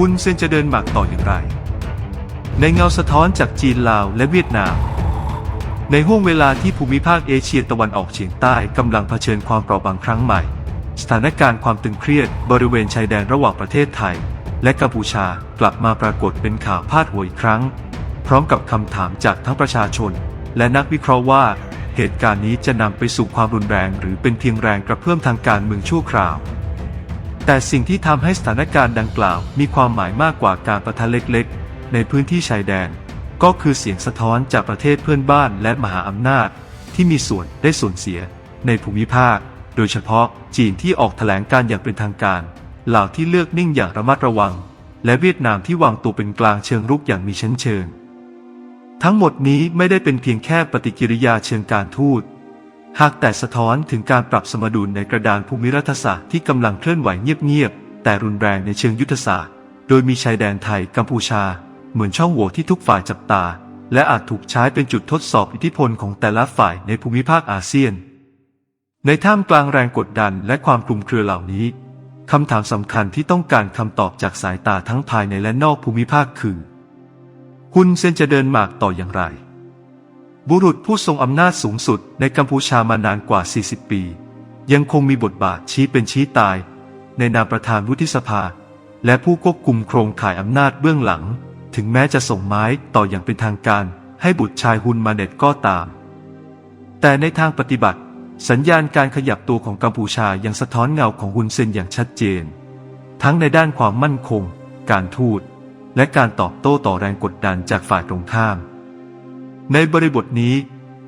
ฮุนเซนจะเดินหมากต่ออย่างไร ในเงาสะท้อนจากจีนลาวและเวียดนาม ในห่วงเวลาที่ภูมิภาคเอเชียตะวันออกเฉียงใต้กำลังเผชิญความเปราะบางครั้งใหม่ สถานการณ์ความตึงเครียดบริเวณชายแดนระหว่างประเทศไทย และกัมพูชากลับมาปรากฏเป็นข่าวพาดหัวอีกครั้ง พร้อมกับคำถามจากทั้งประชาชน และนักวิเคราะห์ว่า เหตุการณ์นี้จะนำไปสู่ความรุนแรง หรือเป็นเพียงแรงกระเพื่อมทางการเมืองชั่วคราว แต่สิ่งที่ทำให้สถานการณ์ดังกล่าวมีความหมายมากกว่าการประทะเล็กๆ ในพื้นที่ชายแดน ก็คือเสียงสะท้อนจากประเทศเพื่อนบ้านและมหาอำนาจ ที่มีส่วนได้ส่วนเสีย ในภูมิภาค โดยเฉพาะจีนที่ออกแถลงการอย่างเป็นทางการลาวที่เลือกนิ่งอย่างระมัดระวัง และเวียดนามที่วางตัวเป็นกลางเชิงรุกอย่างมีชั้นเชิง ทั้งหมดนี้ไม่ได้เป็นเพียงแค่ปฏิกิริยาเชิงการทูต หากแต่สะท้อนถึงการปรับสมดุลในกระดานภูมิรัฐศาสตร์ที่กำลังเคลื่อนไหวเงียบๆ แต่รุนแรงในเชิงยุทธศาสตร์ โดยมีชายแดนไทยกัมพูชา เหมือนช่องโหว่ที่ทุกฝ่ายจับตา และอาจถูกใช้เป็นจุดทดสอบอิทธิพลของแต่ละฝ่ายในภูมิภาคอาเซียน ในท่ามกลางแรงกดดันและความคลุมเครือเหล่านี้คำถามสำคัญที่ต้องการคำตอบจากสายตาทั้งภายในและนอกภูมิภาคคือฮุนเซนจะเดินหมากต่ออย่างไร บุรุษผู้ทรงอำนาจสูงสุดในกัมพูชามานานกว่า 40 ปี ยังคงมีบทบาทชี้เป็นชี้ตาย ในนามประธานวุฒิสภา และผู้ควบคุมโครงข่ายอำนาจเบื้องหลัง ถึงแม้จะส่งไม้ต่ออย่างเป็นทางการ ให้บุตรชายฮุนมาเน็ตก็ตาม แต่ในทางปฏิบัติ สัญญาณการขยับตัวของกัมพูชายังสะท้อนเงาของฮุนเซนอย่างชัดเจน ทั้งในด้านความมั่นคง การทูตและการตอบโต้ต่อแรงกดดันจากฝ่ายตรงข้าม ในบริบทนี้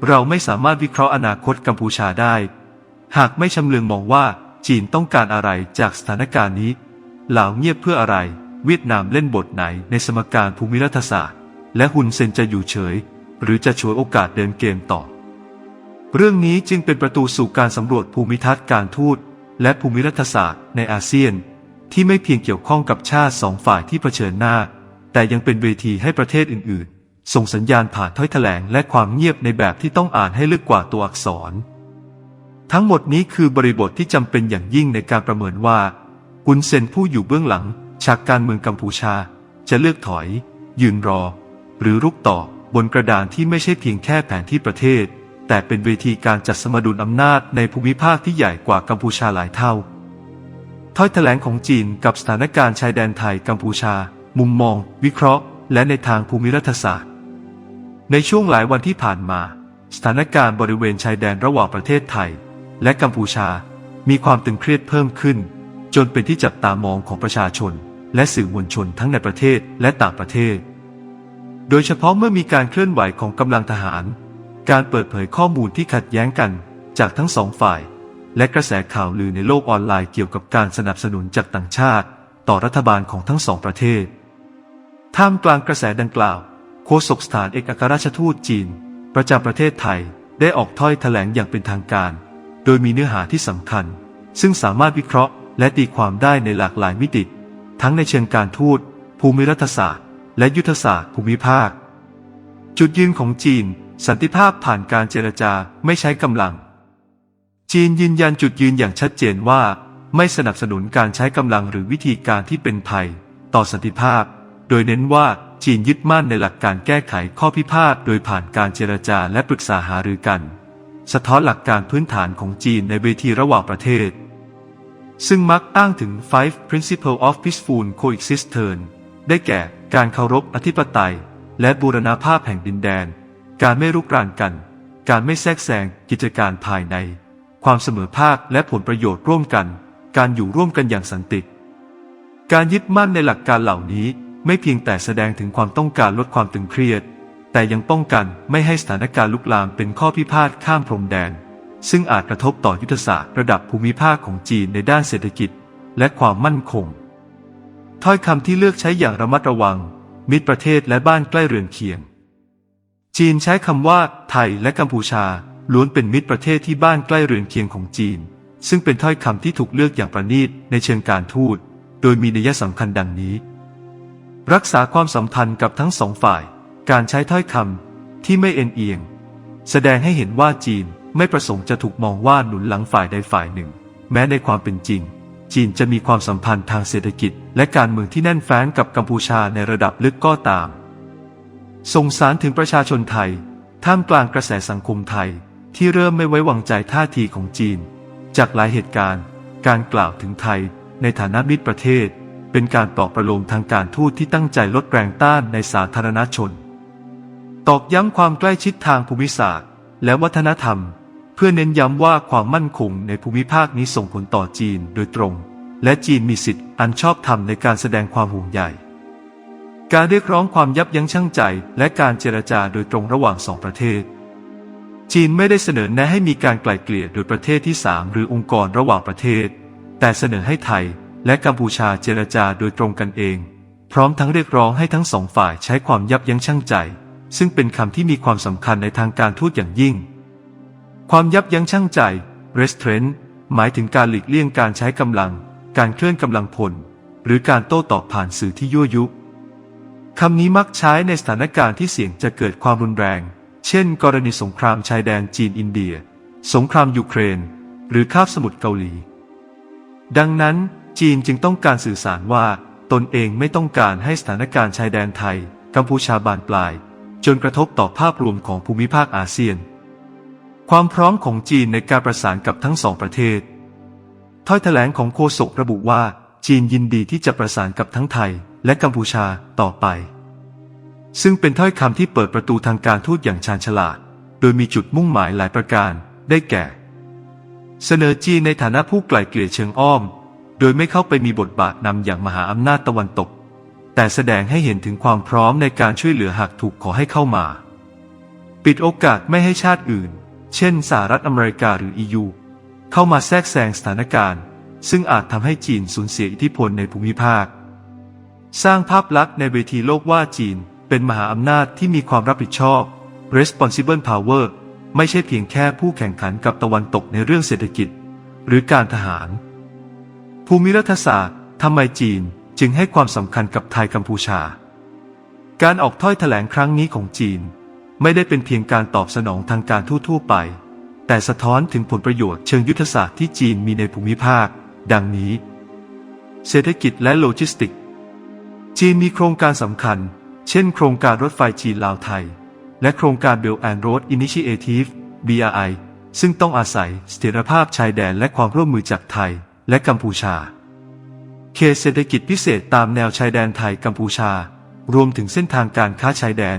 เราไม่สามารถวิเคราะห์อนาคตกัมพูชาได้ หากไม่ชำเลืองมองว่าจีนต้องการอะไรจากสถานการณ์นี้ลาวเงียบเพื่ออะไร เวียดนามเล่นบทไหนในสมการภูมิรัฐศาสตร์ และฮุนเซนจะอยู่เฉย หรือจะฉวยโอกาสเดินเกมต่อ เรื่องนี้จึงเป็นประตูสู่การสำรวจภูมิทัศน์การทูตและภูมิรัฐศาสตร์ในอาเซียน ที่ไม่เพียงเกี่ยวข้องกับชาติสองฝ่ายที่เผชิญหน้า แต่ยังเป็นเวทีให้ประเทศอื่น ๆ ส่งสัญญาณผ่านถ้อยแถลงและความเงียบในแบบที่ต้องอ่านให้ลึกกว่าตัวอักษร ทั้งหมดนี้คือบริบทที่จำเป็นอย่างยิ่งในการประเมินว่าฮุนเซนผู้อยู่เบื้องหลังฉากการเมืองกัมพูชา จะเลือกถอย ยืนรอ หรือรุกต่อบนกระดานที่ไม่ใช่เพียงแค่แผนที่ประเทศ แต่เป็นเวทีการจัดสมดุลอำนาจในภูมิภาคที่ใหญ่กว่ากัมพูชาหลายเท่าถ้อยแถลงของจีนกับสถานการณ์ชายแดนไทยกัมพูชา มุมมอง วิเคราะห์ และในทางภูมิรัฐศาสตร์ ในช่วงหลายวันที่ผ่านมา สถานการณ์บริเวณชายแดนระหว่างประเทศไทย และกัมพูชา มีความตึงเครียดเพิ่มขึ้น จนเป็นที่จับตามองของประชาชน และสื่อมวลชนทั้งในประเทศและต่างประเทศ โดยเฉพาะเมื่อมีการเคลื่อนไหวของกำลังทหาร การเปิดเผยข้อมูลที่ขัดแย้งกันจากทั้งสองฝ่าย และกระแสข่าวลือในโลกออนไลน์เกี่ยวกับการสนับสนุนจากต่างชาติ ต่อรัฐบาลของทั้งสองประเทศ ท่ามกลางกระแสดังกล่าว โฆษกสถานเอกอัครราชทูตจีน ประจำประเทศไทยได้ออกถ้อยแถลงอย่างเป็นทางการ โดยมีเนื้อหาที่สำคัญ ซึ่งสามารถวิเคราะห์และตีความได้ในหลากหลายมิติ ทั้งในเชิงการทูต ภูมิรัฐศาสตร์ และยุทธศาสตร์ภูมิภาค จุดยืนของจีน สันติภาพผ่านการเจรจาไม่ใช้กำลัง จีนยืนยันจุดยืนอย่างชัดเจนว่า ไม่สนับสนุนการใช้กำลังหรือวิธีการที่เป็นภัย ต่อสันติภาพ โดยเน้นว่า จีนยึดมั่นในหลักการแก้ไขข้อพิพาทโดยผ่านการเจรจาและปรึกษาหารือกัน สะท้อนหลักการพื้นฐานของจีนในเวทีระหว่างประเทศ ซึ่งมักอ้างถึง five principle of peaceful coexistence ได้แก่การเคารพอธิปไตย และบูรณาภาพแห่งดินแดน การไม่รุกรานกัน การไม่แทรกแซงกิจการภายใน ความเสมอภาคและผลประโยชน์ร่วมกัน การอยู่ร่วมกันอย่างสันติ การยึดมั่นในหลักการเหล่านี้ ไม่เพียงแต่แสดงถึงความต้องการลดความตึงเครียด แต่ยังป้องกันไม่ให้สถานการณ์ลุกลามเป็นข้อพิพาทข้ามพรมแดน ซึ่งอาจกระทบต่อยุทธศาสตร์ระดับภูมิภาคของจีนในด้านเศรษฐกิจ และความมั่นคง ถ้อยคำที่เลือกใช้อย่างระมัดระวัง มิตรประเทศและบ้านใกล้เรือนเคียง จีนใช้คำว่า ไทยและกัมพูชาล้วนเป็นมิตรประเทศที่บ้านใกล้เรือนเคียงของจีน ซึ่งเป็นถ้อยคำที่ถูกเลือกอย่างประณีตในเชิงการทูต โดยมีนัยสำคัญดังนี้ รักษาความสัมพันธ์กับทั้งสองฝ่าย การใช้ถ้อยคำที่ไม่เอ็นเอียง แสดงให้เห็นว่าจีนไม่ประสงค์จะถูกมองว่าหนุนหลังฝ่ายใดฝ่ายหนึ่ง แม้ในความเป็นจริง จีนจะมีความสัมพันธ์ทางเศรษฐกิจ และการเมืองที่แน่นแฟ้นกับกัมพูชาในระดับลึกก็ตาม ส่งสารถึงประชาชนไทย ท่ามกลางกระแสสังคมไทย ที่เริ่มไม่ไว้วางใจท่าทีของจีน จากหลายเหตุการณ์ การกล่าวถึงไทย ในฐานะมิตรประเทศ เป็นการปลอบประโลมทางการทูตที่ตั้งใจลดแรงต้านในสาธารณชน ตอกย้ำความใกล้ชิดทางภูมิศาสตร์ และวัฒนธรรม เพื่อเน้นย้ำว่าความมั่นคงในภูมิภาคนี้ส่งผลต่อจีนโดยตรง และจีนมีสิทธิ์อันชอบธรรมในการแสดงความห่วงใยการเรียกร้องความยับยั้งชั่งใจ และการเจรจาโดยตรงระหว่างสองประเทศ จีนไม่ได้เสนอแนะให้มีการไกล่เกลี่ยโดยประเทศที่สามหรือองค์กรระหว่างประเทศ แต่เสนอให้ไทย และกัมพูชาเจรจาโดยตรงกันเอง พร้อมทั้งเรียกร้องให้ทั้งสองฝ่ายใช้ความยับยั้งชั่งใจ ซึ่งเป็นคำที่มีความสำคัญในทางการทูตอย่างยิ่ง ความยับยั้งชั่งใจ restraint หมายถึงการหลีกเลี่ยงการใช้กำลัง การเคลื่อนกำลังพล หรือการโต้ตอบผ่านสื่อที่ยั่วยุคำนี้มักใช้ในสถานการณ์ที่เสี่ยงจะเกิดความรุนแรง เช่น กรณีสงครามชายแดนจีนอินเดีย สงครามยูเครน หรือคาบสมุทรเกาหลี ดังนั้น จีนจึงต้องการสื่อสารว่า ตนเองไม่ต้องการให้สถานการณ์ชายแดนไทย กัมพูชาบานปลาย จนกระทบต่อภาพรวมของภูมิภาคอาเซียน ความพร้อมของจีนในการประสานกับทั้งสองประเทศถ้อยแถลงของโฆษกระบุว่า จีนยินดีที่จะประสานกับทั้งไทย และกัมพูชาต่อไป ซึ่งเป็นถ้อยคำที่เปิดประตูทางการทูตอย่างชาญฉลาด โดยมีจุดมุ่งหมายหลายประการ ได้แก่ เสนอจีนในฐานะผู้ไกล่เกลี่ยเชิงอ้อม โดยไม่เข้าไปมีบทบาทนำอย่างมหาอำนาจตะวันตก แต่แสดงให้เห็นถึงความพร้อมในการช่วยเหลือหากถูกขอให้เข้ามา ปิดโอกาสไม่ให้ชาติอื่น เช่นสหรัฐอเมริกาหรือ EU เข้ามาแทรกแซงสถานการณ์ ซึ่งอาจทำให้จีนสูญเสียอิทธิพลในภูมิภาค สร้างภาพลักษณ์ในเวทีโลกว่าจีนเป็นมหาอำนาจที่มีความรับผิดชอบ responsible power ไม่ใช่เพียงแค่ผู้แข่งขันกับตะวันตกในเรื่องเศรษฐกิจ หรือการทหาร ภูมิรัฐศาสตร์ทำไมจีนจึงให้ความสำคัญกับไทยกัมพูชา การออกถ้อยแถลงครั้งนี้ของจีน ไม่ได้เป็นเพียงการตอบสนองทางการทั่วๆไป แต่สะท้อนถึงผลประโยชน์เชิงยุทธศาสตร์ที่จีนมีในภูมิภาค ดังนี้ เศรษฐกิจและโลจิสติก จีนมีโครงการสำคัญ เช่น โครงการรถไฟจีนลาวไทย และโครงการ Belt and Road Initiative BRI ซึ่งต้องอาศัยเสถียรภาพชายแดนและความร่วมมือจากไทย และกัมพูชา เขตเศรษฐกิจพิเศษตามแนวชายแดนไทยกัมพูชา รวมถึงเส้นทางการค้าชายแดน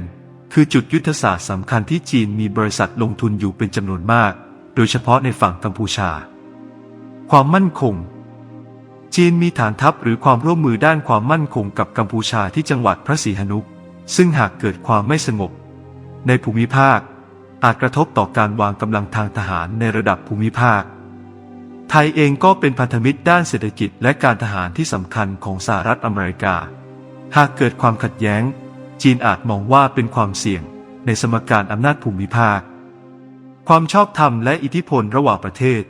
คือจุดยุทธศาสตร์สำคัญที่จีนมีบริษัทลงทุนอยู่เป็นจำนวนมาก โดยเฉพาะในฝั่งกัมพูชา ความมั่นคง จีนมีฐานทัพหรือความร่วมมือด้านความมั่นคงกับกัมพูชาที่จังหวัดพระศรีหนุซึ่งหากเกิดความไม่สงบ ในภูมิภาคอาจกระทบต่อการวางกำลังทางทหารในระดับภูมิภาค ไทยเองก็เป็นพันธมิตรด้านเศรษฐกิจและการทหารที่สำคัญของสหรัฐอเมริกา หากเกิดความขัดแย้ง จีนอาจมองว่าเป็นความเสี่ยงในสมการอำนาจภูมิภาค ความชอบธรรมและอิทธิพลระหว่างประเทศ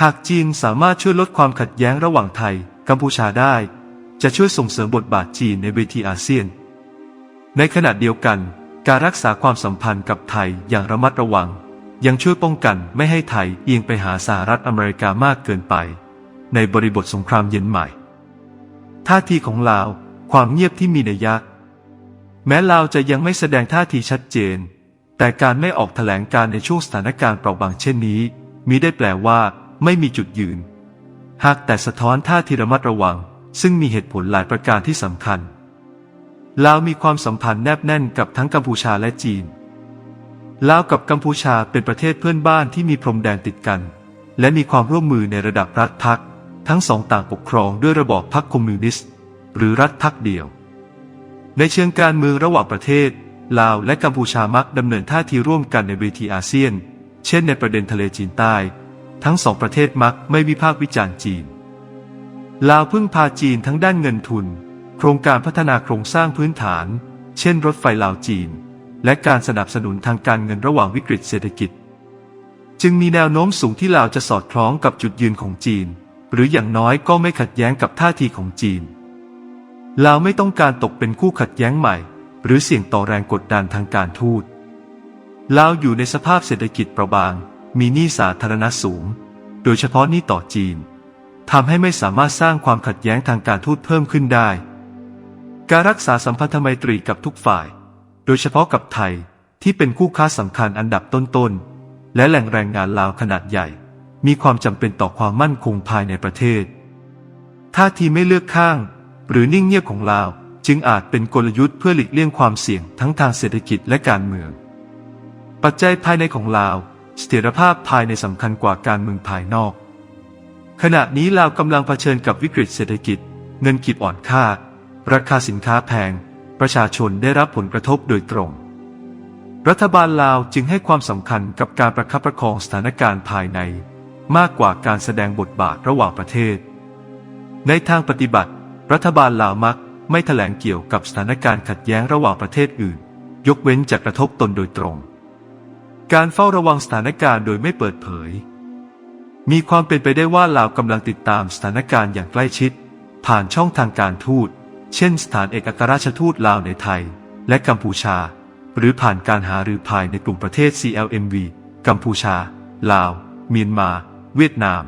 หากจีนสามารถช่วยลดความขัดแย้งระหว่างไทย กัมพูชาได้ จะช่วยส่งเสริมบทบาทจีนในเวทีอาเซียน ในขณะเดียวกัน การรักษาความสัมพันธ์กับไทยอย่างระมัดระวัง ยังช่วยป้องกันไม่ให้ไทยเอียงไปหาสหรัฐอเมริกามากเกินไป ในบริบทสงครามเย็นใหม่ ท่าทีของลาว ความเงียบที่มีนัยยะแม้ลาวจะยังไม่แสดงท่าทีชัดเจน แต่การไม่ออกแถลงการในช่วงสถานการณ์เปราะบางเช่นนี้มิได้แปลว่า ไม่มีจุดยืน หากแต่สะท้อนท่าทีระมัดระวัง ซึ่งมีเหตุผลหลายประการที่สำคัญลาวมีความสัมพันธ์แนบแน่นกับทั้งกัมพูชาและจีน ลาวกับกัมพูชาเป็นประเทศเพื่อนบ้านที่มีพรมแดนติดกัน และมีความร่วมมือในระดับรัฐพัก ทั้งสองต่างปกครองด้วยระบอบพรรคคอมมิวนิสต์ หรือรัฐพักเดียว ในเชิงการเมืองระหว่างประเทศ ลาวและกัมพูชามักดำเนินท่าทีร่วมกันในเวทีอาเซียน เช่นในประเด็นทะเลจีนใต้ ทั้งสองประเทศมักไม่วิพากษ์วิจารณ์จีน ลาวพึ่งพาจีนทั้งด้านเงินทุน โครงการพัฒนาโครงสร้างพื้นฐาน เช่น รถไฟลาวจีน และการสนับสนุนทางการเงินระหว่างวิกฤตเศรษฐกิจ จึงมีแนวโน้มสูงที่ลาวจะสอดคล้องกับจุดยืนของจีน หรืออย่างน้อยก็ไม่ขัดแย้งกับท่าทีของจีนลาวไม่ต้องการตกเป็นคู่ขัดแย้งใหม่ หรือเสี่ยงต่อแรงกดดันทางการทูตลาวอยู่ในสภาพเศรษฐกิจเปราะบาง มีหนี้สาธารณะสูง โดยเฉพาะหนี้ต่อจีนทำให้ไม่สามารถสร้างความขัดแย้งทางการทูตเพิ่มขึ้นได้ การรักษาสัมพันธไมตรีกับทุกฝ่าย โดยเฉพาะกับไทยที่เป็นคู่ค้าสำคัญอันดับต้นๆ และแหล่งแรงงานลาวขนาดใหญ่ มีความจำเป็นต่อความมั่นคงภายในประเทศ ท่าทีไม่เลือกข้าง หรือนิ่งเงียบของลาว จึงอาจเป็นกลยุทธ์เพื่อหลีกเลี่ยงความเสี่ยงทั้งทางเศรษฐกิจและการเมือง ปัจจัยภายในของลาวเสถียรภาพภายในสำคัญกว่าการเมืองภายนอก ขณะนี้ลาวกำลังเผชิญกับวิกฤตเศรษฐกิจ เงินกีบอ่อนค่า ราคาสินค้าแพง ประชาชนได้รับผลกระทบโดยตรง รัฐบาลลาวจึงให้ความสำคัญกับการประคับประคองสถานการณ์ภายใน มากกว่าการแสดงบทบาทระหว่างประเทศ ในทางปฏิบัติ รัฐบาลลาวมักไม่แถลงเกี่ยวกับสถานการณ์ขัดแย้งระหว่างประเทศอื่น ยกเว้นจะกระทบตนโดยตรง การเฝ้าระวังสถานการณ์โดยไม่เปิดเผย มีความเป็นไปได้ว่าลาวกำลังติดตามสถานการณ์อย่างใกล้ชิด ผ่านช่องทางการทูต เช่นสถานเอกอัครราชทูตลาวในไทย และกัมพูชา หรือผ่านการหารือภายในกลุ่มประเทศ CLMV กัมพูชา ลาว เมียนมา เวียดนาม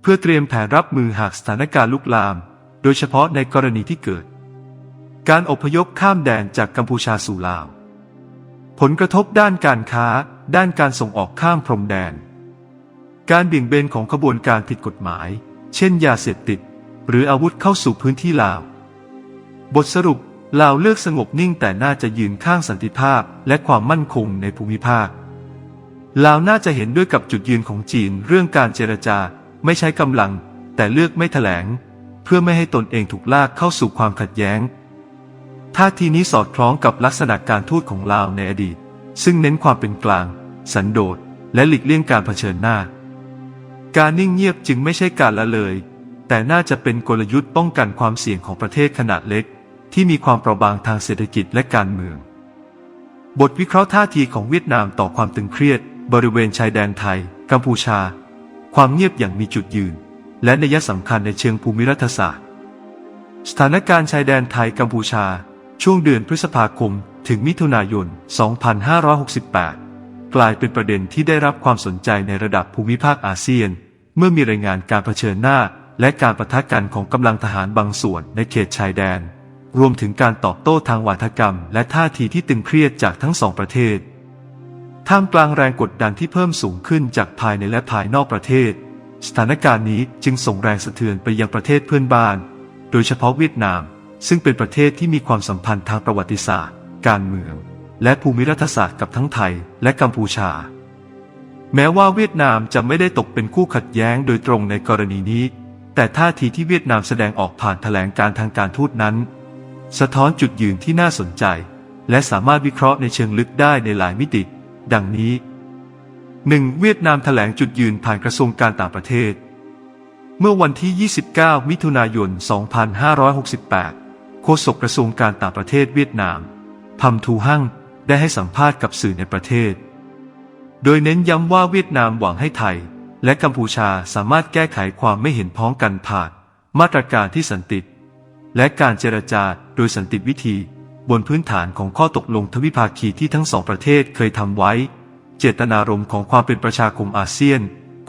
เพื่อเตรียมแผนรับมือหากสถานการณ์ลุกลาม โดยเฉพาะในกรณีที่เกิด การอพยพข้ามแดนจากกัมพูชาสู่ลาว ผลกระทบด้านการค้า ด้านการส่งออกข้ามพรมแดน การเบี่ยงเบนของขบวนการผิดกฎหมาย เช่นยาเสพติด หรืออาวุธเข้าสู่พื้นที่ลาว บทสรุปลาวเลือกสงบนิ่งแต่น่าจะยืนข้างสันติภาพและความมั่นคงในภูมิภาคลาวน่าจะเห็นด้วยกับจุดยืนของจีนเรื่องการเจรจาไม่ใช้กำลัง แต่เลือกไม่แถลง เพื่อไม่ให้ตนเองถูกลากเข้าสู่ความขัดแย้งท่าทีนี้สอดคล้องกับลักษณะการทูตของลาวในอดีต ซึ่งเน้นความเป็นกลาง สันโดษและหลีกเลี่ยงการเผชิญหน้า การนิ่งเงียบจึงไม่ใช่การละเลย แต่น่าจะเป็นกลยุทธ์ป้องกันความเสี่ยงของประเทศขนาดเล็ก ที่มีความเปราะบางทางเศรษฐกิจและการเมือง บทวิเคราะห์ท่าทีของเวียดนามต่อความตึงเครียด บริเวณชายแดนไทย กัมพูชา ความเงียบอย่างมีจุดยืน และนัยสำคัญในเชิงภูมิรัฐศาสตร์ สถานการณ์ชายแดนไทยกัมพูชา ช่วงเดือนพฤษภาคม ถึงมิถุนายน 2568 กลายเป็นประเด็นที่ได้รับความสนใจในระดับภูมิภาคอาเซียน เมื่อมีรายงานการเผชิญหน้าและการประทะกันของกำลังทหารบางส่วนในเขตชายแดน รวมถึงการตอบโต้ทางวาทกรรม และท่าทีที่ตึงเครียดจากทั้งสองประเทศ ท่ามกลางแรงกดดันที่เพิ่มสูงขึ้นจากภายในและภายนอกประเทศ สถานการณ์นี้จึงส่งแรงสะเทือนไปยังประเทศเพื่อนบ้าน โดยเฉพาะเวียดนาม ซึ่งเป็นประเทศที่มีความสัมพันธ์ทางประวัติศาสตร์ การเมือง และภูมิรัฐศาสตร์กับทั้งไทยและกัมพูชา แม้ว่าเวียดนามจะไม่ได้ตกเป็นคู่ขัดแย้งโดยตรงในกรณีนี้ แต่ท่าทีที่เวียดนามแสดงออกผ่านแถลงการทางการทูตนั้น สะท้อนจุดยืนที่น่าสนใจ และสามารถวิเคราะห์ในเชิงลึกได้ในหลายมิติ ดังนี้ 1. เวียดนามแถลงจุดยืนผ่านกระทรวงการต่างประเทศ เมื่อวันที่ 29 มิถุนายน 2568 โฆษกกระทรวงการต่างประเทศเวียดนามพัมทูฮั่งได้ให้สัมภาษณ์กับสื่อในประเทศ โดยเน้นย้ำว่าเวียดนามหวังให้ไทย และกัมพูชาสามารถแก้ไขความไม่เห็นพ้องกันผ่าน มาตรการที่สันติ และการเจรจา โดยสันติวิธี บนพื้นฐานของข้อตกลงทวิภาคีที่ทั้งสองประเทศเคยทำไว้ เจตนารมณ์ของความเป็นประชาคมอาเซียน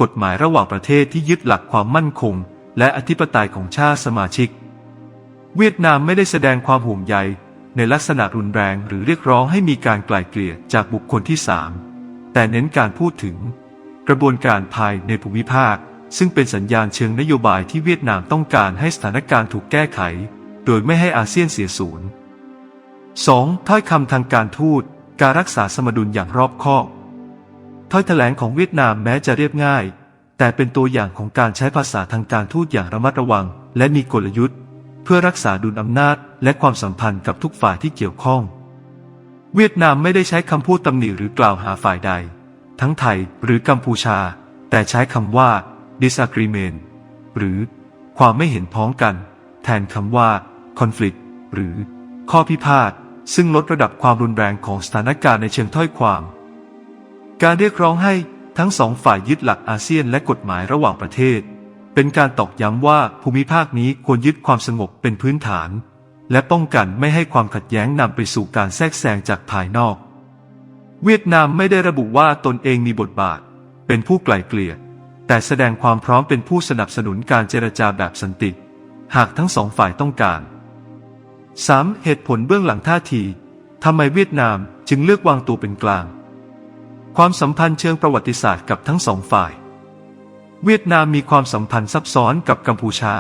กฎหมายระหว่างประเทศที่ยึดหลักความมั่นคง และอธิปไตยของชาติสมาชิก เวียดนามไม่ได้แสดงความห่วงใยในลักษณะรุนแรงหรือเรียกร้องให้มีการไกล่เกลี่ยจากบุคคลที่สามแต่เน้นการพูดถึง กระบวนการภายในภูมิภาค ซึ่งเป็นสัญญาณเชิงนโยบายที่เวียดนามต้องการให้สถานการณ์ถูกแก้ไข โดยไม่ให้อาเซียนเสียศูนย์ 2. ถ้อยคำทางการทูตการรักษาสมดุลอย่างรอบคอบ ถ้อยแถลงของเวียดนามแม้จะเรียบง่าย แต่เป็นตัวอย่างของการใช้ภาษาทางการทูตอย่างระมัดระวัง และมีกลยุทธ์ เพื่อรักษาดุลอำนาจ และความสัมพันธ์กับทุกฝ่ายที่เกี่ยวข้อง เวียดนามไม่ได้ใช้คำพูดตำหนิหรือกล่าวหาฝ่ายใด ทั้งไทยหรือกัมพูชา แต่ใช้คำว่า disagreement หรือความไม่เห็นพ้องกัน แทนคำว่า conflict หรือข้อพิพาท ซึ่งลดระดับความรุนแรงของสถานการณ์ในเชิงถ้อยความ การเรียกร้องให้ทั้งสองฝ่ายยึดหลักอาเซียนและกฎหมายระหว่างประเทศ เป็นการตอกย้ำว่าภูมิภาคนี้ควรยึดความสงบเป็นพื้นฐาน และป้องกันไม่ให้ความขัดแย้งนำไปสู่การแทรกแซงจากภายนอก เวียดนามไม่ได้ระบุว่าตนเองมีบทบาท เป็นผู้ไกล่เกลี่ยแต่แสดงความพร้อมเป็นผู้สนับสนุนการเจรจาแบบสันติ หากทั้งสองฝ่ายต้องการ 3. เหตุผลเบื้องหลังท่าทีทำไมเวียดนามจึงเลือกวางตัวเป็นกลาง ความสัมพันธ์เชิงประวัติศาสตร์กับทั้งสองฝ่าย เวียดนามมีความสัมพันธ์ซับซ้อนกับกัมพูชา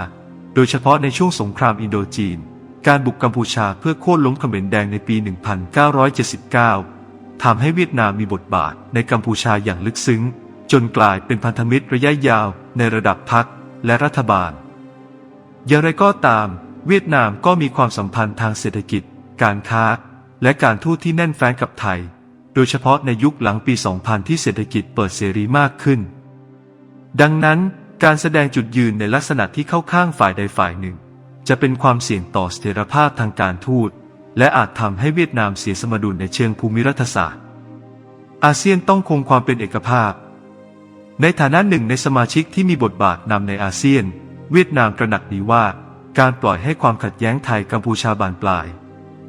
โดยเฉพาะในช่วงสงครามอินโดจีน การบุกกัมพูชาเพื่อโค่นล้มเขมรแดงในปี 1979 ทำให้เวียดนามมีบทบาทในกัมพูชาอย่างลึกซึ้ง จนกลายเป็นพันธมิตรระยะยาวในระดับพรรคและรัฐบาล อย่างไรก็ตาม เวียดนามก็มีความสัมพันธ์ทางเศรษฐกิจ การค้า และการทูตที่แน่นแฟ้นกับไทย โดยเฉพาะในยุคหลังปี 2000 ที่เศรษฐกิจเปิดเสรีมากขึ้น ดังนั้นการแสดงจุดยืนในลักษณะที่เข้าข้างฝ่ายใดฝ่ายหนึ่ง จะเป็นความเสี่ยงต่อเสถียรภาพทางการทูต และอาจทำให้เวียดนามเสียสมดุลในเชิงภูมิรัฐศาสตร์ อาเซียนต้องคงความเป็นเอกภาพ ในฐานะหนึ่งในสมาชิกที่มีบทบาทนำในอาเซียน เวียดนามตระหนักดีว่า การปล่อยให้ความขัดแย้งไทยกัมพูชาบานปลาย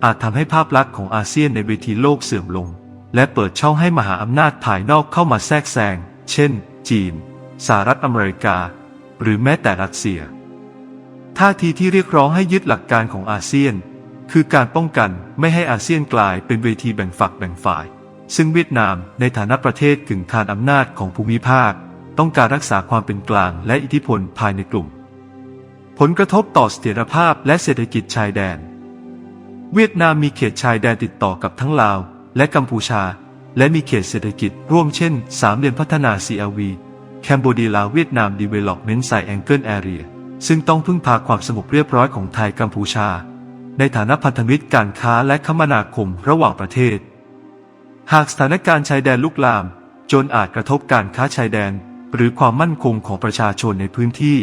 อาจทำให้ภาพลักษณ์ของอาเซียนในเวทีโลกเสื่อมลง และเปิดช่องให้มหาอำนาจภายนอกเข้ามาแทรกแซง เช่น จีน สหรัฐอเมริกา หรือแม้แต่รัสเซีย ท่าทีที่เรียกร้องให้ยึดหลักการของอาเซียน คือการป้องกันไม่ให้อาเซียนกลายเป็นเวทีแบ่งฝักแบ่งฝ่าย ซึ่งเวียดนามในฐานะประเทศกึ่งคานอำนาจของภูมิภาค ต้องการรักษาความเป็นกลางและอิทธิพลภายในกลุ่ม ผลกระทบต่อเสถียรภาพและเศรษฐกิจชายแดน เวียดนามมีเขตชายแดนติดต่อกับทั้งลาว และกัมพูชา และมีเขตเศรษฐกิจร่วมเช่น สามเหลี่ยมพัฒนา CLV แคนโบดีลาวเวียดนาม Development Side Angle Area ซึ่งต้องพึ่งพาความสงบเรียบร้อยของไทยกัมพูชา ในฐานะพันธมิตรการค้าและคมนาคมระหว่างประเทศ หากสถานการณ์ชายแดนลุกลาม จนอาจกระทบการค้าชายแดน หรือความมั่นคงของประชาชนในพื้นที่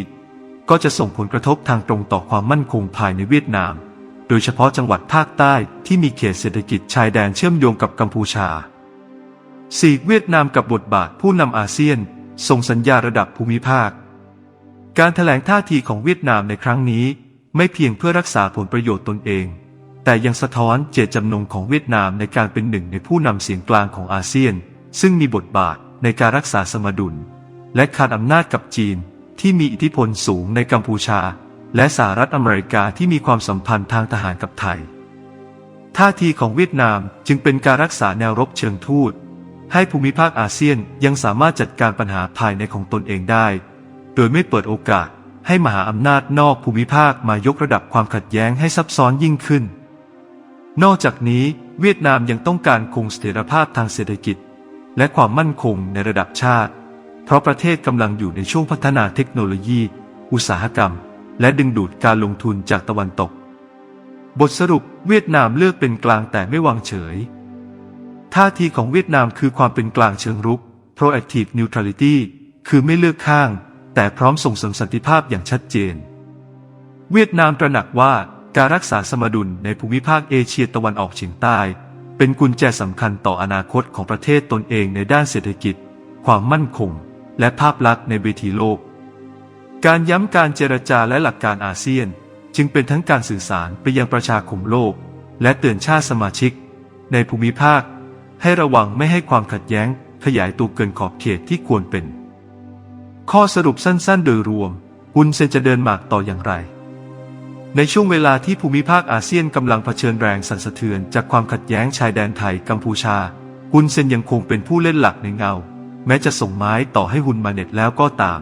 ก็จะส่งผลกระทบทางตรงต่อความมั่นคงภายในเวียดนาม โดยเฉพาะจังหวัดภาคใต้ที่มีเขตเศรษฐกิจชายแดนเชื่อมโยงกับกัมพูชา 4. เวียดนามกับบทบาทผู้นำอาเซียน ส่งสัญญาระดับภูมิภาค การถแถลงท่าทีของเวียดนามในครั้งนี้ ไม่เพียงเพื่อรักษาผลประโยชน์ตนเอง แต่ยังสะท้อนเจตจำนงของเวียดนามในการเป็นหนึ่งในผู้นำเสียงกลางของอาเซียน ซึ่งมีบทบาทในการรักษาสมดุล และขาดอำนาจกับจีน ที่มีอิทธิพลสูงในกัมพูชา และสหรัฐอเมริกาที่มีความสัมพันธ์ทางทหารกับไทย ท่าทีของเวียดนามจึงเป็นการรักษาแนวรบเชิงทูต ให้ภูมิภาคอาเซียนยังสามารถจัดการปัญหาภายในของตนเองได้ โดยไม่เปิดโอกาสให้มหาอำนาจนอกภูมิภาคมายกระดับความขัดแย้งให้ซับซ้อนยิ่งขึ้น นอกจากนี้เวียดนามยังต้องการคงเสถียรภาพทางเศรษฐกิจ และความมั่นคงในระดับชาติ เพราะประเทศกำลังอยู่ในช่วงพัฒนาเทคโนโลยี อุตสาหกรรม และดึงดูดการลงทุนจากตะวันตก บทสรุปเวียดนามเลือกเป็นกลางแต่ไม่วางเฉย ท่าทีของเวียดนามคือความเป็นกลางเชิงรุก proactive neutrality คือไม่เลือกข้าง แต่พร้อมส่งเสริมสันติภาพอย่างชัดเจน เวียดนามตระหนักว่าการรักษาสมดุลในภูมิภาคเอเชียตะวันออกเฉียงใต้ เป็นกุญแจสำคัญต่ออนาคตของประเทศตนเองในด้านเศรษฐกิจ ความมั่นคง และภาพลักษณ์ในเวทีโลก การย้ำการเจรจาและหลักการอาเซียน จึงเป็นทั้งการสื่อสารไปยังประชาคมโลก และเตือนชาติสมาชิก ในภูมิภาค ให้ระวังไม่ให้ความขัดแย้ง ขยายตัวเกินขอบเขตที่ควรเป็น ข้อสรุปสั้นๆ โดยรวมฮุนเซนจะเดินหมากต่ออย่างไร ในช่วงเวลาที่ภูมิภาคอาเซียนกำลังเผชิญแรงสั่นสะเทือนจากความขัดแย้งชายแดนไทยกัมพูชาฮุนเซนยังคงเป็นผู้เล่นหลักในเงา แม้จะส่งไม้ต่อให้ฮุนมาเน็ตแล้วก็ตาม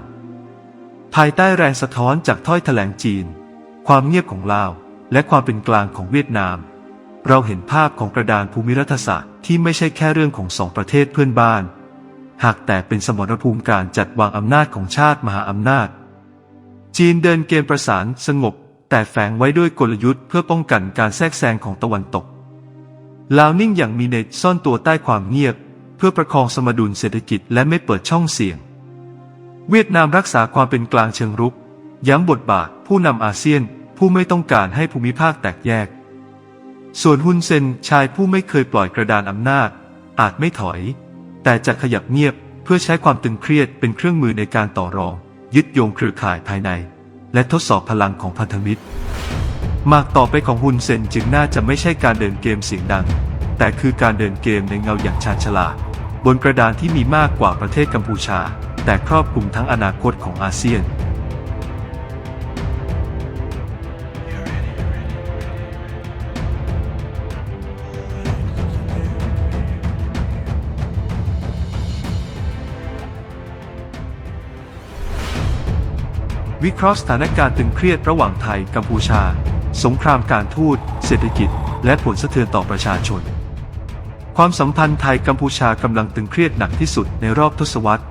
ภายใต้แรงสะท้อนจากถ้อยแถลงจีน ความเงียบของลาว และความเป็นกลางของเวียดนาม เราเห็นภาพของกระดานภูมิรัฐศาสตร์ที่ไม่ใช่แค่เรื่องของสองประเทศเพื่อนบ้าน หากแต่เป็นสมรภูมิการจัดวางอำนาจของชาติมหาอำนาจ จีนเดินเกมประสานสงบ แต่แฝงไว้ด้วยกลยุทธ์เพื่อป้องกันการแทรกแซงของตะวันตกลาวนิ่งอย่างมีเนตซ่อนตัวใต้ความเงียบ พื่อประคองสมดุลเศรษฐกิจและไม่เปิดช่องเสี่ยง เวียดนามรักษาความเป็นกลางเชิงรุกย้ำบทบาทผู้นำอาเซียนผู้ไม่ต้องการให้ภูมิภาคแตกแยก ส่วนฮุนเซนชายผู้ไม่เคยปล่อยกระดานอำนาจ อาจไม่ถอย แต่จะขยับเงียบเพื่อใช้ความตึงเครียดเป็นเครื่องมือในการต่อรอง ยึดโยงเครือข่ายภายใน และทดสอบพลังของพันธมิตรมากต่อไปของฮุนเซนจึงน่าจะไม่ใช่การเดินเกมเสียงดัง แต่คือการเดินเกมในเงาอย่างชาญฉลาด บนกระดานที่มีมากกว่าประเทศกัมพูชา แต่ครอบคลุมทั้งอนาคตของอาเซียน วิเคราะห์สถานการณ์ตึงเครียดระหว่างไทยกัมพูชา สงครามการทูตเศรษฐกิจ และผลสะเทือนต่อประชาชน ความสัมพันธ์ไทยกัมพูชากำลังตึงเครียดหนักที่สุดในรอบทศวรรษ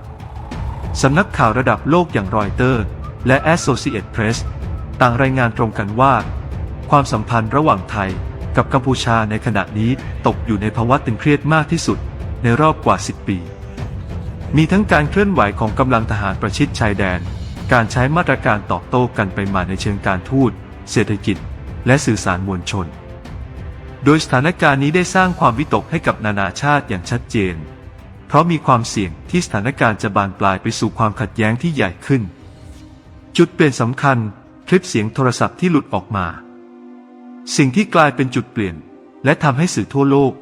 สำนักข่าวระดับโลกอย่างรอยเตอร์ และ Associated Press ต่างรายงานตรงกันว่า ความสัมพันธ์ระหว่างไทยกับกัมพูชาในขณะนี้ตกอยู่ในภาวะตึงเครียดมากที่สุดในรอบกว่า 10 ปี มีทั้งการเคลื่อนไหวของกำลังทหารประชิดชายแดน การใช้มาตรการตอบโต้กันไปมาในเชิงการทูต เศรษฐกิจ และสื่อสารมวลชน โดยสถานการณ์นี้ได้สร้างความวิตกให้กับนานาชาติอย่างชัดเจน เพราะมีความเสี่ยงที่สถานการณ์จะบานปลายไปสู่ความขัดแย้งที่ใหญ่ขึ้น จุดเปลี่ยนสำคัญ คลิปเสียงโทรศัพท์ที่หลุดออกมา สิ่งที่กลายเป็นจุดเปลี่ยน และทำให้สื่อทั่วโลก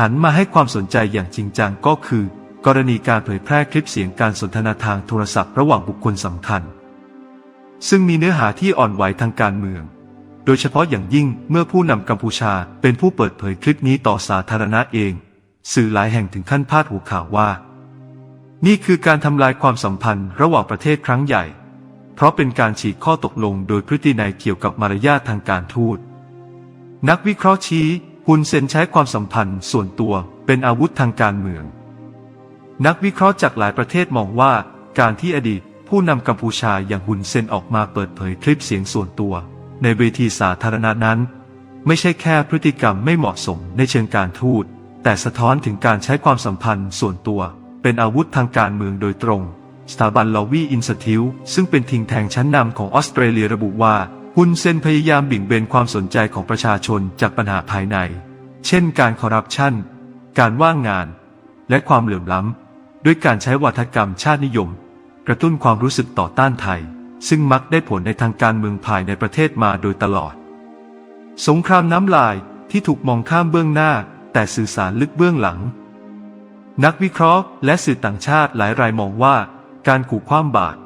หันมาให้ความสนใจอย่างจริงจังก็คือ กรณีการเผยแพร่คลิปเสียงการสนทนาทางโทรศัพท์ระหว่างบุคคลสำคัญ ซึ่งมีเนื้อหาที่อ่อนไหวทางการเมือง ดยเฉพาะอย่างยิ่งเมื่อผู้นำกัมพูชาเป็นผู้เปิดเผยคลิปนี้ต่อสาธารณะเอง สื่อหลายแห่งถึงขั้นพาดหัวข่าวว่า นี่คือการทำลายความสัมพันธ์ระหว่างประเทศครั้งใหญ่ เพราะเป็นการฉีกข้อตกลงโดยพฤตินัยเกี่ยวกับมารยาททางการทูต นักวิเคราะห์ชี้ฮุนเซนใช้ความสัมพันธ์ส่วนตัวเป็นอาวุธทางการเมือง นักวิเคราะห์จากหลายประเทศมองว่า การที่อดีตผู้นำกัมพูชาอย่างฮุนเซนออกมาเปิดเผยคลิปเสียงส่วนตัว ในเวทีสาธารณะนั้น ไม่ใช่แค่พฤติกรรมไม่เหมาะสมในเชิงการทูต แต่สะท้อนถึงการใช้ความสัมพันธ์ส่วนตัว เป็นอาวุธทางการเมืองโดยตรง สถาบันลอวี่อินสติวซึ่งเป็นทิงแทงชั้นนำของออสเตรเลียระบุว่าฮุนเซนพยายามบิ่งเบนความสนใจของประชาชนจากปัญหาภายใน เช่นการคอร์รัปชัน การว่างงาน และความเหลื่อมล้ำ ด้วยการใช้วัฒกรรมชาตินิยม กระตุ้นความรู้สึกต่อต้านไทย ซึ่งมักได้ผลในทางการเมืองภายในประเทศมาโดยตลอด สงครามน้ำลายที่ถูกมองข้ามเบื้องหน้า แต่สื่อสารลึกเบื้องหลัง นักวิเคราะห์และสื่อต่างชาติหลายรายมองว่า การขู่คว้ามบาตร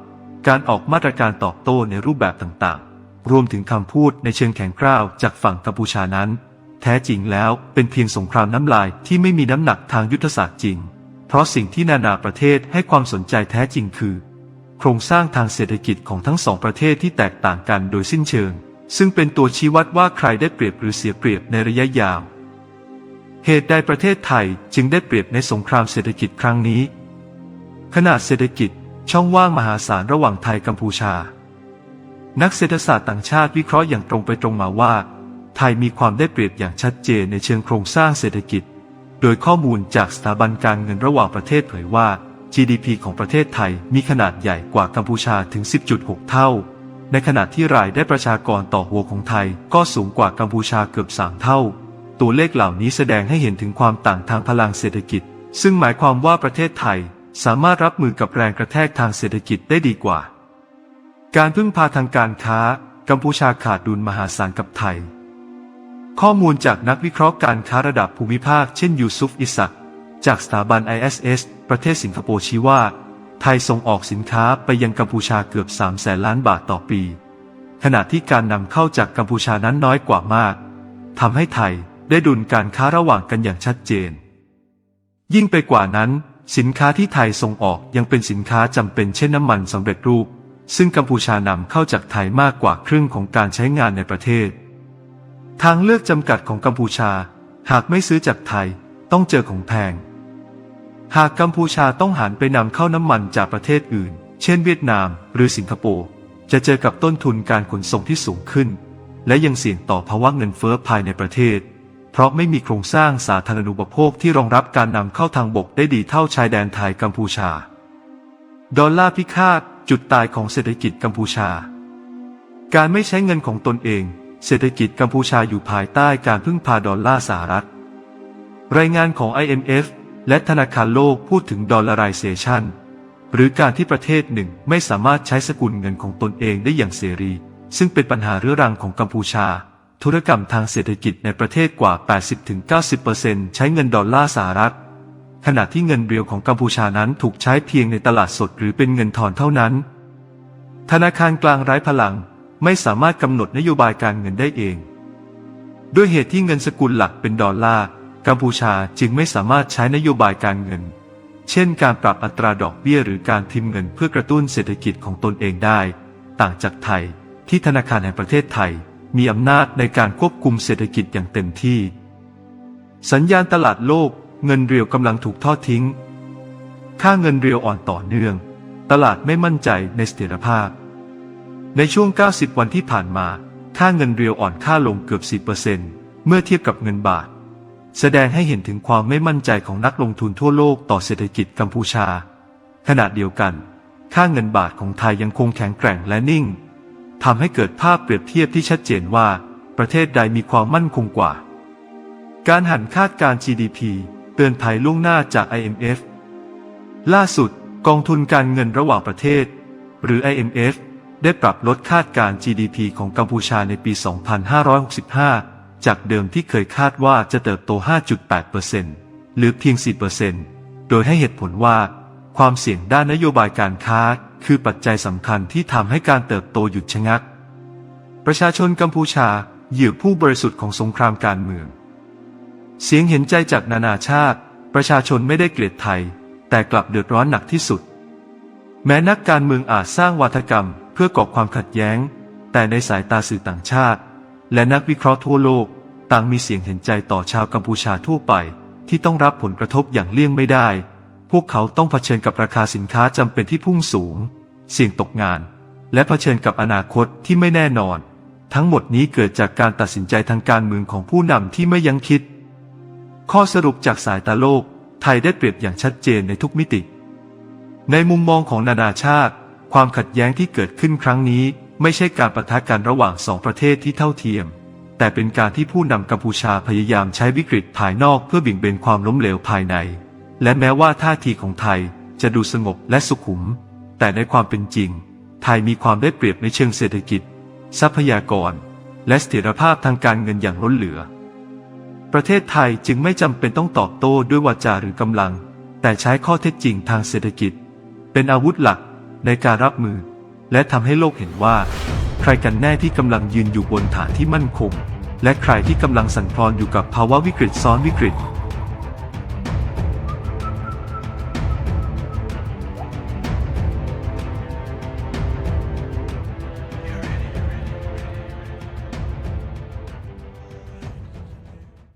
การออกมาตรการตอบโต้ในรูปแบบต่างๆ รวมถึงคำพูดในเชิงแข็งกร้าวจากฝั่งกัมพูชานั้น แท้จริงแล้วเป็นเพียงสงครามน้ำลายที่ไม่มีน้ำหนักทางยุทธศาสตร์จริง เพราะสิ่งที่นานาประเทศให้ความสนใจแท้จริงคือ โครงสร้างทางเศรษฐกิจของทั้งสองประเทศที่แตกต่างกันโดยสิ้นเชิง ซึ่งเป็นตัวชี้วัดว่าใครได้เปรียบหรือเสียเปรียบในระยะยาว เหตุใดประเทศไทยจึงได้เปรียบในสงครามเศรษฐกิจครั้งนี้ ขนาดเศรษฐกิจช่องว่างมหาศาลระหว่างไทยกัมพูชา นักเศรษฐศาสตร์ต่างชาติวิเคราะห์อย่างตรงไปตรงมาว่า ไทยมีความได้เปรียบอย่างชัดเจนในเชิงโครงสร้างเศรษฐกิจ โดยข้อมูลจากสถาบันการเงินระหว่างประเทศเผยว่า GDP ของประเทศไทยมีขนาดใหญ่กว่ากัมพูชาถึง 10.6 เท่า ในขณะที่รายได้ประชากรต่อหัวของไทยก็สูงกว่ากัมพูชาเกือบ 3 เท่า ตัวเลขเหล่านี้แสดงให้เห็นถึงความต่างทางพลังเศรษฐกิจ ซึ่งหมายความว่าประเทศไทยสามารถรับมือกับแรงกระแทกทางเศรษฐกิจได้ดีกว่า การพึ่งพาทางการค้า กัมพูชาขาดดุลมหาศาลกับไทย ข้อมูลจากนักวิเคราะห์การค้าระดับภูมิภาคเช่นยูซุฟอิสัก จากสถาบัน ISS ประเทศสิงคโปร์ชี้ว่า ไทยส่งออกสินค้าไปยังกัมพูชาเกือบ3แสนล้านบาทต่อปี ขณะที่การนำเข้าจากกัมพูชานั้นน้อยกว่ามากทำให้ไทยได้ดุลการค้าระหว่างกันอย่างชัดเจน ยิ่งไปกว่านั้น สินค้าที่ไทยส่งออกยังเป็นสินค้าจำเป็นเช่นน้ำมันสำเร็จรูป ซึ่งกัมพูชานำเข้าจากไทยมากกว่าครึ่งของการใช้งานในประเทศ ทางเลือกจำกัดของกัมพูชา หากไม่ซื้อจากไทยต้องเจอของแพง หากกัมพูชาต้องหันไปนำเข้าน้ำมันจากประเทศอื่น เช่นเวียดนามหรือสิงคโปร์จะเจอกับต้นทุนการขนส่งที่สูงขึ้น และยังเสี่ยงต่อภาวะเงินเฟ้อภายในประเทศ เพราะไม่มีโครงสร้างสาธารณูปโภคที่รองรับการนำเข้าทางบกได้ดีเท่าชายแดนไทยกัมพูชา ดอลลาร์พิฆาตจุดตายของเศรษฐกิจกัมพูชา การไม่ใช้เงินของตนเอง เศรษฐกิจกัมพูชาอยู่ภายใต้การพึ่งพาดอลลาร์สหรัฐ รายงานของ IMF และธนาคารโลกพูดถึงดอลลาร์ไซชันหรือการที่ประเทศหนึ่งไม่สามารถใช้สกุลเงินของตนเองได้อย่างเสรี ซึ่งเป็นปัญหาเรื้อรังของกัมพูชา ธุรกรรมทางเศรษฐกิจในประเทศกว่า 80-90%ใช้เงินดอลลาร์สหรัฐ ขณะที่เงินเรียวของกัมพูชานั้นถูกใช้เพียงในตลาดสดหรือเป็นเงินทอนเท่านั้น ธนาคารกลางไร้พลังไม่สามารถกำหนดนโยบายการเงินได้เอง ด้วยเหตุที่เงินสกุลหลักเป็นดอลลาร์ กัมพูชาจึงไม่สามารถใช้นโยบายการเงิน เช่นการปรับอัตราดอกเบี้ยหรือการพิมเงินเพื่อกระตุ้นเศรษฐกิจของตนเองได้ ต่างจากไทย ที่ธนาคารแห่งประเทศไทย มีอำนาจในการควบคุมเศรษฐกิจอย่างเต็มที่ สัญญาณตลาดโลก เงินเรียวกำลังถูกทอดทิ้ง ค่าเงินเรียวอ่อนต่อเนื่อง ตลาดไม่มั่นใจในเสถียรภาพ ในช่วง 90 วันที่ผ่านมา ค่าเงินเรียวอ่อนค่าลงเกือบ 10%เมื่อเทียบกับเงินบาท แสดงให้เห็นถึงความไม่มั่นใจของนักลงทุนทั่วโลกต่อเศรษฐกิจกัมพูชา ขณะเดียวกัน ค่าเงินบาทของไทยยังคงแข็งแกร่งและนิ่งทำให้เกิดภาพเปรียบเทียบที่ชัดเจนว่า ประเทศใดมีความมั่นคงกว่า การหันคาดการ GDP เตือนภัยล่วงหน้าจาก IMF ล่าสุด กองทุนการเงินระหว่างประเทศ หรือ IMF ได้ปรับลดคาดการ GDP ของกัมพูชาในปี 2565 จากเดิมที่เคยคาดว่าจะเติบโต 5.8%หรือเพียง 4%โดยให้เหตุผลว่า ความเสี่ยงด้านนโยบายการค้า คือปัจจัยสำคัญที่ทำให้การเติบโตหยุดชะงัก ประชาชนกัมพูชาเหยื่อผู้บริสุทธิ์ของสงครามการเมือง เสียงเห็นใจจากนานาชาติ ประชาชนไม่ได้เกลียดไทย แต่กลับเดือดร้อนหนักที่สุด แม้นักการเมืองอาจสร้างวาทกรรม เพื่อก่อความขัดแย้ง แต่ในสายตาสื่อต่างชาติ และนักวิเคราะห์ทั่วโลก ต่างมีเสียงเห็นใจต่อชาวกัมพูชาทั่วไป ที่ต้องรับผลกระทบอย่างเลี่ยงไม่ได้ พวกเขาต้องเผชิญกับราคาสินค้าจำเป็นที่พุ่งสูง เสี่ยงตกงาน และเผชิญกับอนาคตที่ไม่แน่นอน ทั้งหมดนี้เกิดจากการตัดสินใจทางการเมืองของผู้นำที่ไม่ยั้งคิด ข้อสรุปจากสายตาโลก ไทยได้เปรียบอย่างชัดเจนในทุกมิติ ในมุมมองของนานาชาติ ความขัดแย้งที่เกิดขึ้นครั้งนี้ ไม่ใช่การประทะกันระหว่างสองประเทศที่เท่าเทียม แต่เป็นการที่ผู้นำกัมพูชาพยายามใช้วิกฤตภายนอกเพื่อบิ่งเบนความล้มเหลวภายใน และแม้ว่าท่าทีของไทยจะดูสงบและสุขุม แต่ในความเป็นจริง ไทยมีความได้เปรียบในเชิงเศรษฐกิจ ทรัพยากร และเสถียรภาพทางการเงินอย่างล้นเหลือ ประเทศไทยจึงไม่จำเป็นต้องตอบโต้ด้วยวาจาหรือกำลัง แต่ใช้ข้อเท็จจริงทางเศรษฐกิจ เป็นอาวุธหลักในการรับมือ และทำให้โลกเห็นว่า ใครกันแน่ที่กำลังยืนอยู่บนฐานที่มั่นคง และใครที่กำลังสั่นคลอนอยู่กับภาวะวิกฤตซ้อนวิกฤต